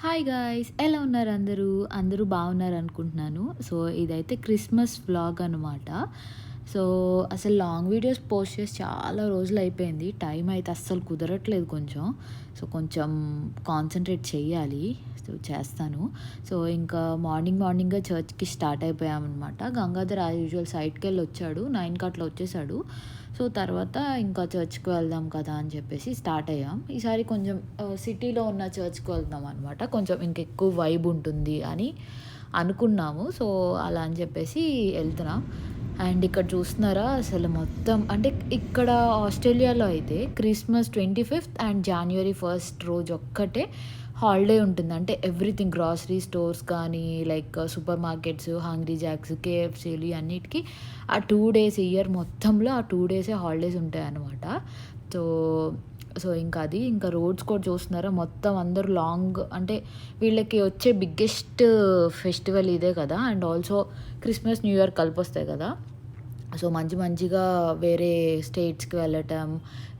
Hi guys ఎలా ఉన్నారు అందరూ? అందరూ బాగున్నారు అనుకుంటున్నాను. సో ఇదైతే క్రిస్మస్ వ్లాగ్ అనమాట సో అసలు లాంగ్ వీడియోస్ పోస్ట్ చేసి చాలా రోజులు అయిపోయింది. టైం అయితే అస్సలు కుదరట్లేదు కొంచెం. సో కొంచెం కాన్సన్ట్రేట్ చేయాలి. సో చేస్తాను. సో ఇంకా మార్నింగ్ మార్నింగ్గా చర్చ్కి స్టార్ట్ అయిపోయామన్నమాట. గంగాధర్ యాజ్ యూజువల్ సైట్కి వెళ్ళి వచ్చాడు. నైన్కి అట్లా వచ్చేసాడు. సో తర్వాత ఇంకా చర్చ్కి వెళ్దాం కదా అని చెప్పేసి స్టార్ట్ అయ్యాం. ఈసారి కొంచెం సిటీలో ఉన్న చర్చ్కి వెళ్దాం అనమాట కొంచెం ఇంకెక్కువ వైబ్ ఉంటుంది అని అనుకున్నాము. సో అలా అని చెప్పేసి వెళ్తున్నాం. అండ్ ఇక్కడ చూస్తున్నారా? అసలు మొత్తం అంటే ఇక్కడ ఆస్ట్రేలియాలో అయితే Christmas twenty fifth and January first రోజు ఒక్కటే హాలిడే ఉంటుంది. అంటే ఎవ్రీథింగ్ గ్రాసరీ స్టోర్స్ కానీ like supermarkets Hungry jacks కేఎఫ్సీలు అన్నిటికీ ఆ టూ డేస్ ఇయర్ మొత్తంలో ఆ టూ డేసే హాలిడేస్ ఉంటాయి అన్నమాట సో సో ఇంకా అది ఇంకా రోడ్స్ కూడా చూస్తున్నారా? మొత్తం అందరూ లాంగ్ అంటే వీళ్ళకి వచ్చే బిగ్గెస్ట్ ఫెస్టివల్ ఇదే కదా? And also Christmas new year కలిపి వస్తాయి కదా? సో మంచి మంచిగా వేరే స్టేట్స్కి వెళ్ళటం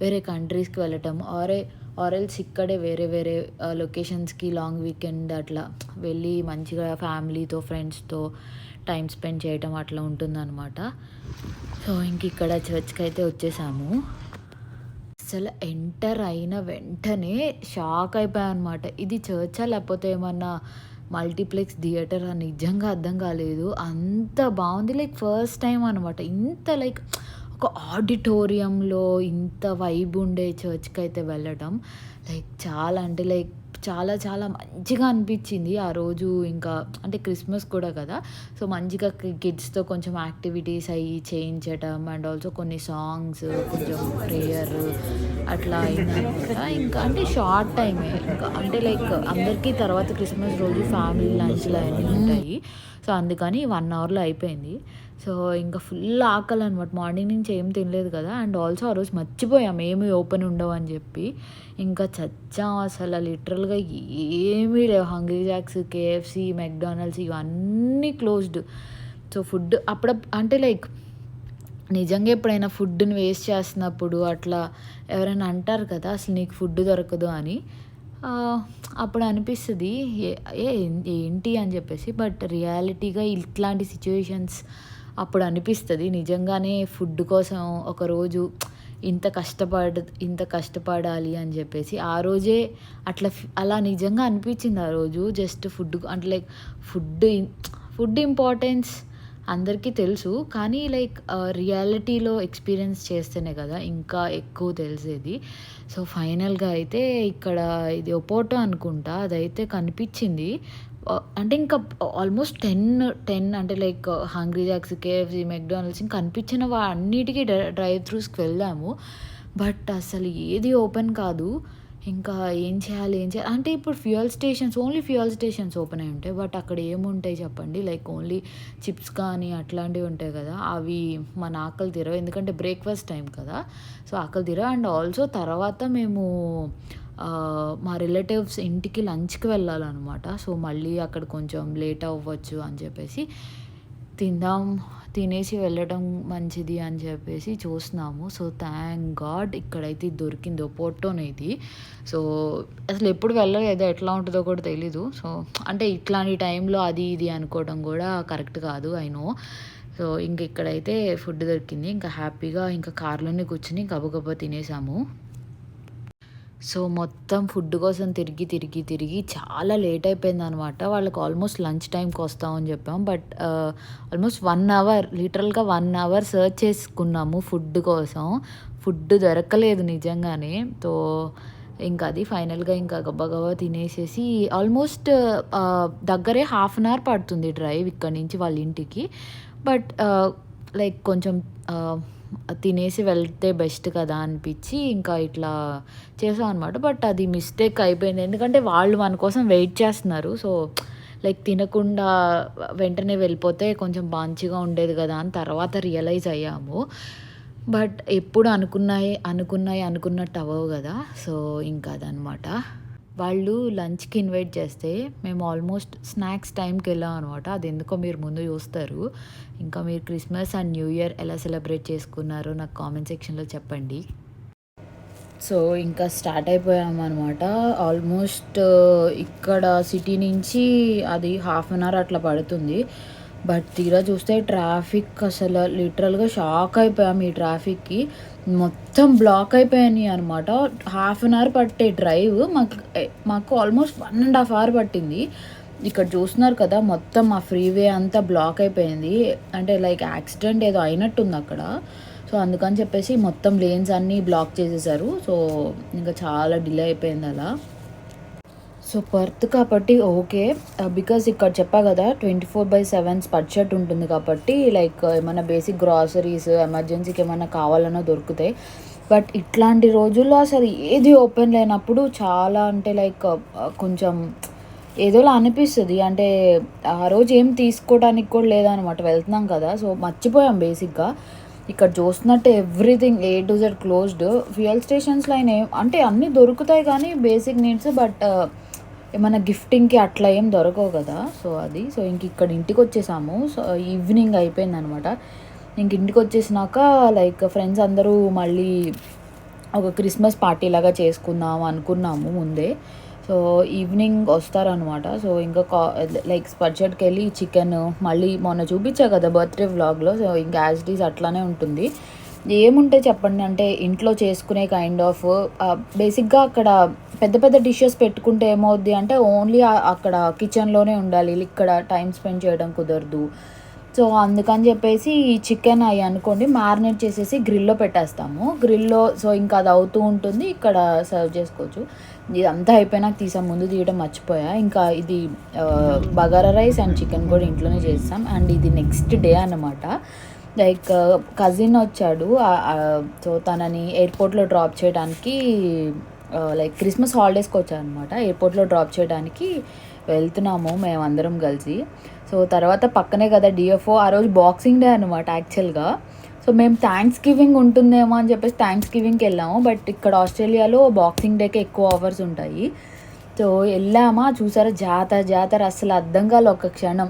వేరే కంట్రీస్కి వెళ్ళటం ఆరే ఆరెల్స్ ఇక్కడే వేరే వేరే లొకేషన్స్కి లాంగ్ వీకెండ్ అట్లా వెళ్ళి మంచిగా ఫ్యామిలీతో ఫ్రెండ్స్తో టైం స్పెండ్ చేయటం అట్లా ఉంటుందన్నమాట. సో ఇంక ఇక్కడ చర్చ్కి అయితే వచ్చేసాము. అసలు ఎంటర్ అయిన వెంటనే షాక్ అయిపోయా అనమాట ఇది చర్చా లేకపోతే ఏమన్నా మల్టీప్లెక్స్ థియేటర్ అని నిజంగా అర్థం కాలేదు. అంత బాగుంది. లైక్ ఫస్ట్ టైం అనమాట ఇంత లైక్ ఒక ఆడిటోరియంలో ఇంత వైబ్ ఉండే చర్చ్కి అయితే వెళ్ళడం లైక్ చాలా అంటే లైక్ చాలా చాలా మంచిగా అనిపించింది ఆ రోజు ఇంకా అంటే క్రిస్మస్ కూడా కదా. సో మంచిగా కిడ్స్తో కొంచెం యాక్టివిటీస్ అయ్యి చేయించడం అండ్ ఆల్సో కొన్ని సాంగ్స్ కొంచెం ప్రేయర్ అట్లా అయిందనమాట. ఇంకా అంటే షార్ట్ టైమే. ఇంకా అంటే లైక్ అందరికీ తర్వాత క్రిస్మస్ రోజు ఫ్యామిలీ లంచ్లు అన్నీ ఉంటాయి. సో అందుకని వన్ అవర్లో అయిపోయింది. సో ఇంకా ఫుల్ ఆకలి అనమాట మార్నింగ్ నుంచి ఏం తినలేదు కదా. అండ్ ఆల్సో ఆ రోజు మర్చిపోయాం. ఏమి ఓపెన్ ఉండవు అని చెప్పి. ఇంకా చచ్చాం అసలు. లిటరల్గా ఏమీ లేవు. హంగ్రీ జాక్స్ కేఎఫ్సి మెక్డానల్డ్స్ ఇవన్నీ క్లోజ్డ్ సో ఫుడ్ అప్పుడు అంటే లైక్ నిజంగా ఎప్పుడైనా ఫుడ్ని వేస్ట్ చేస్తున్నప్పుడు అట్లా ఎవరైనా అంటారు కదా అసలు నీకు ఫుడ్ దొరకదు అని. అప్పుడు అనిపిస్తుంది ఏ ఏంటి అని చెప్పేసి బట్ రియాలిటీగా ఇట్లాంటి సిచ్యువేషన్స్ అప్పుడు అనిపిస్తుంది. నిజంగానే ఫుడ్ కోసం ఒకరోజు ఇంత కష్టపడ ఇంత కష్టపడాలి అని చెప్పేసి ఆ రోజే అట్లా అలా నిజంగా అనిపించింది ఆ రోజు. జస్ట్ ఫుడ్ అంటే లైక్ ఫుడ్ ఫుడ్ ఇంపార్టెన్స్ అందరికీ తెలుసు. కానీ లైక్ రియాలిటీలో ఎక్స్పీరియన్స్ చేస్తేనే కదా ఇంకా ఎక్కువ తెలిసేది. సో ఫైనల్గా అయితే ఇక్కడ ఇది ఒపోటో అనుకుంటా. అదైతే కనిపించింది. అంటే ఇంకా ఆల్మోస్ట్ టెన్ టెన్ అంటే like Hungry Jack's KFC McDonald's ఇంకా కనిపించిన వా అన్నిటికీ డ్రైవ్ త్రూస్కి వెళ్దాము. బట్ అసలు ఏది ఓపెన్ కాదు. ఇంకా ఏం చేయాలి ఏం చేయాలి? అంటే ఇప్పుడు fuel stations only fuel stations open అయి ఉంటాయి. బట్ అక్కడ ఏముంటాయి చెప్పండి? లైక్ ఓన్లీ చిప్స్ కానీ అట్లాంటివి ఉంటాయి కదా. అవి మన ఆకలి తీరవు. ఎందుకంటే బ్రేక్ఫాస్ట్ టైం కదా. సో ఆకలి తీరవు. అండ్ ఆల్సో తర్వాత మేము మా రిలేటివ్స్ ఇంటికి లంచ్కి వెళ్ళాలన్నమాట. సో మళ్ళీ అక్కడ కొంచెం లేట్ అవ్వచ్చు అని చెప్పేసి తిందాం తినేసి వెళ్ళడం మంచిది అని చెప్పేసి చూస్తున్నాము. సో థ్యాంక్ గాడ్ ఇక్కడైతే దొరికింది. పొట్టోనేది సో అసలు ఎప్పుడు వెళ్ళలేదు ఎట్లా ఉంటుందో కూడా తెలీదు. సో అంటే ఇట్లాంటి టైంలో అది ఇది అనుకోవడం కూడా కరెక్ట్ కాదు ఐ నో సో ఇంక ఇక్కడైతే ఫుడ్ దొరికింది. ఇంకా హ్యాపీగా ఇంకా కార్లోనే కూర్చుని గబగబా తినేసాము. సో మొత్తం ఫుడ్ కోసం తిరిగి తిరిగి తిరిగి చాలా లేట్ అయిపోయింది అనమాట వాళ్ళకి ఆల్మోస్ట్ లంచ్ టైంకి వస్తామని చెప్పాం. బట్ ఆల్మోస్ట్ వన్ అవర్ లిటరల్గా వన్ అవర్ సర్చ్ చేసుకున్నాము ఫుడ్ కోసం. ఫుడ్ దొరకలేదు నిజంగానే. సో ఇంకా అది ఫైనల్గా ఇంకా గబ్బా తినేసేసి ఆల్మోస్ట్ దగ్గరే హాఫ్ అన్ అవర్ పడుతుంది డ్రైవ్ ఇక్కడ నుంచి వాళ్ళ ఇంటికి. బట్ లైక్ కొంచెం తినేసి వెళ్తే బెస్ట్ కదా అనిపించి ఇంకా ఇట్లా చేసాం అనమాట బట్ అది మిస్టేక్ అయిపోయింది. ఎందుకంటే వాళ్ళు మన కోసం వెయిట్ చేస్తున్నారు. సో లైక్ తినకుండా వెంటనే వెళ్ళిపోతే కొంచెం మంచిగా ఉండేది కదా అని తర్వాత రియలైజ్ అయ్యాము. బట్ ఎప్పుడు అనుకున్నాయి అనుకున్నాయి అనుకున్నట్టు అవ్వవు కదా. సో ఇంకా అదనమాట వాళ్ళు లంచ్కి ఇన్వైట్ చేస్తే మేము ఆల్మోస్ట్ స్నాక్స్ టైంకి వెళ్ళాం అనమాట అది ఎందుకో మీరు ముందు చూస్తారు. ఇంకా మీరు క్రిస్మస్ అండ్ న్యూ ఇయర్ ఎలా సెలబ్రేట్ చేసుకున్నారో నాకు కామెంట్ సెక్షన్లో చెప్పండి. సో ఇంకా స్టార్ట్ అయిపోయామనమాట ఆల్మోస్ట్ ఇక్కడ సిటీ నుంచి అది హాఫ్ అన్ అవర్ అట్లా పడుతుంది. బట్ తీరా చూస్తే ట్రాఫిక్ అసలు లిటరల్గా షాక్ అయిపోయాం ఈ ట్రాఫిక్కి. మొత్తం బ్లాక్ అయిపోయాయి అనమాట హాఫ్ అన్ అవర్ పట్టే డ్రైవ్ మాకు మాకు almost one and half hour పట్టింది. ఇక్కడ చూస్తున్నారు కదా మొత్తం ఆ ఫ్రీవే అంతా బ్లాక్ అయిపోయింది. అంటే లైక్ యాక్సిడెంట్ ఏదో అయినట్టుంది అక్కడ. సో అందుకని చెప్పేసి మొత్తం లేన్స్ అన్నీ బ్లాక్ చేసేసారు. సో ఇంకా చాలా డిలే అయిపోయింది అలా. సో పర్త్ కాబట్టి ఓకే బికాస్ uh, ఇక్కడ చెప్పా కదా ట్వంటీ ఫోర్ బై సెవెన్ స్పడ్షర్ట్ ఉంటుంది కాబట్టి లైక్ ఏమైనా బేసిక్ గ్రాసరీస్ ఎమర్జెన్సీకి ఏమైనా కావాలన్నా దొరుకుతాయి. బట్ ఇట్లాంటి రోజుల్లో అసలు ఏది ఓపెన్ లేనప్పుడు చాలా అంటే లైక్ uh, కొంచెం ఏదోలా అనిపిస్తుంది. అంటే ఆ రోజు ఏం తీసుకోవడానికి కూడా లేదనమాట వెళ్తున్నాం కదా సో మర్చిపోయాం బేసిక్గా ఇక్కడ చూస్తున్నట్టు everything A to Z closed fuel స్టేషన్స్లో అయినా అంటే అన్నీ దొరుకుతాయి కానీ బేసిక్ నీడ్స్ బట్ ఏమైనా గిఫ్టింగ్కి అట్లా ఏం దొరకవు కదా. సో అది. సో ఇంక ఇక్కడ ఇంటికి వచ్చేసాము సో ఈవినింగ్ అయిపోయింది అనమాట ఇంక ఇంటికి వచ్చేసినాక లైక్ ఫ్రెండ్స్ అందరూ మళ్ళీ ఒక క్రిస్మస్ పార్టీ లాగా చేసుకుందాం అనుకున్నాము ముందే. సో ఈవినింగ్ వస్తారనమాట. సో ఇంకా కా లైక్ స్పర్చట్కి వెళ్ళి చికెన్ మళ్ళీ మొన్న చూపించా కదా బర్త్డే వ్లాగ్లో. సో ఇంకా యాజ్ డీస్ అట్లానే ఉంటుంది. ఏముంటే చెప్పండి అంటే ఇంట్లో చేసుకునే కైండ్ ఆఫ్ బేసిక్గా అక్కడ పెద్ద పెద్ద డిషెస్ పెట్టుకుంటే ఏమవుద్ది అంటే ఓన్లీ అక్కడ కిచెన్లోనే ఉండాలి ఇక్కడ టైం స్పెండ్ చేయడం కుదరదు. సో అందుకని చెప్పేసి ఈ చికెన్ అవి అనుకోండి మ్యారినేట్ చేసేసి గ్రిల్లో పెట్టేస్తాము. గ్రిల్లో సో ఇంకా అది అవుతూ ఉంటుంది ఇక్కడ సర్వ్ చేసుకోవచ్చు. ఇదంతా అయిపోయినాక తీసాం ముందు తీయడం మర్చిపోయా. ఇంకా ఇది బగారా రైస్ అండ్ చికెన్ కూడా ఇంట్లోనే చేస్తాం. అండ్ ఇది నెక్స్ట్ డే అనమాట లైక్ కజిన్ వచ్చాడు సో తనని ఎయిర్పోర్ట్లో డ్రాప్ చేయడానికి లైక్ క్రిస్మస్ హాలిడేస్కి వచ్చారనమాట. ఎయిర్పోర్ట్లో డ్రాప్ చేయడానికి వెళ్తున్నాము మేమందరం కలిసి. సో తర్వాత పక్కనే కదా డిఎఫ్ఓ ఆ రోజు బాక్సింగ్ డే అనమాట యాక్చువల్గా సో మేము థ్యాంక్స్ గివింగ్ ఉంటుందేమో అని చెప్పేసి థ్యాంక్స్ గివింగ్కి వెళ్ళాము. బట్ ఇక్కడ ఆస్ట్రేలియాలో బాక్సింగ్ డేకి ఎక్కువ ఆఫర్స్ ఉంటాయి. సో వెళ్ళామా? చూసారా? జాతర జాతర అసలు అర్థం కాలే ఒక క్షణం.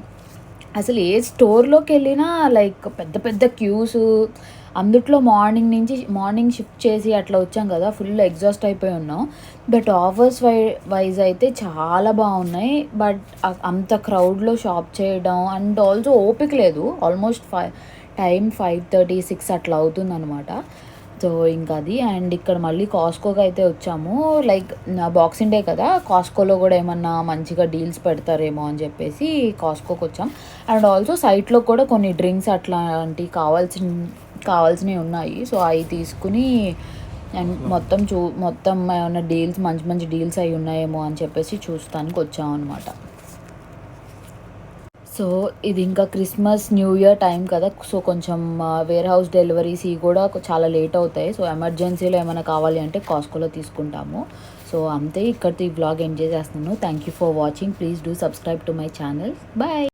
అసలు ఏ స్టోర్లోకి వెళ్ళినా లైక్ పెద్ద పెద్ద క్యూస్ అందుట్లో మార్నింగ్ నుంచి మార్నింగ్ షిఫ్ట్ చేసి అట్లా వచ్చాం కదా ఫుల్ ఎగ్జాస్ట్ అయిపోయి ఉన్నాం. బట్ ఆఫర్స్ వై వైజ్ అయితే చాలా బాగున్నాయి. బట్ అంత క్రౌడ్లో షాప్ చేయడం అండ్ ఆల్సో ఓపిక లేదు. Almost five time five thirty six అట్లా అవుతుంది అనమాట సో ఇంకా అది. అండ్ ఇక్కడ మళ్ళీ కాస్కోకి అయితే వచ్చాము. లైక్ నా బాక్సింగ్ డే కదా కాస్కోలో కూడా ఏమన్నా మంచిగా డీల్స్ పెడతారేమో అని చెప్పేసి కాస్కోకి వచ్చాం. అండ్ ఆల్సో సైట్లో కూడా కొన్ని డ్రింక్స్ అట్లాంటివి కావాల్సిన కావాల్సినవి ఉన్నాయి. సో అవి తీసుకుని అండ్ మొత్తం చూ మొత్తం ఏమైనా డీల్స్ మంచి మంచి డీల్స్ అవి ఉన్నాయేమో అని చెప్పేసి చూస్తానికి వచ్చాం అనమాట సో ఇది ఇంకా క్రిస్మస్ న్యూ ఇయర్ టైం కదా. సో కొంచెం వేర్ హౌస్ డెలివరీస్ ఇవి కూడా చాలా లేట్ అవుతాయి. సో ఎమర్జెన్సీలో ఏమైనా కావాలి అంటే కాస్కోలో తీసుకుంటాము. సో అంతే ఇక్కడితో ఈ బ్లాగ్ ఎంజాయ్ చేస్తున్నాను thank you for watching please do subscribe to my channel bye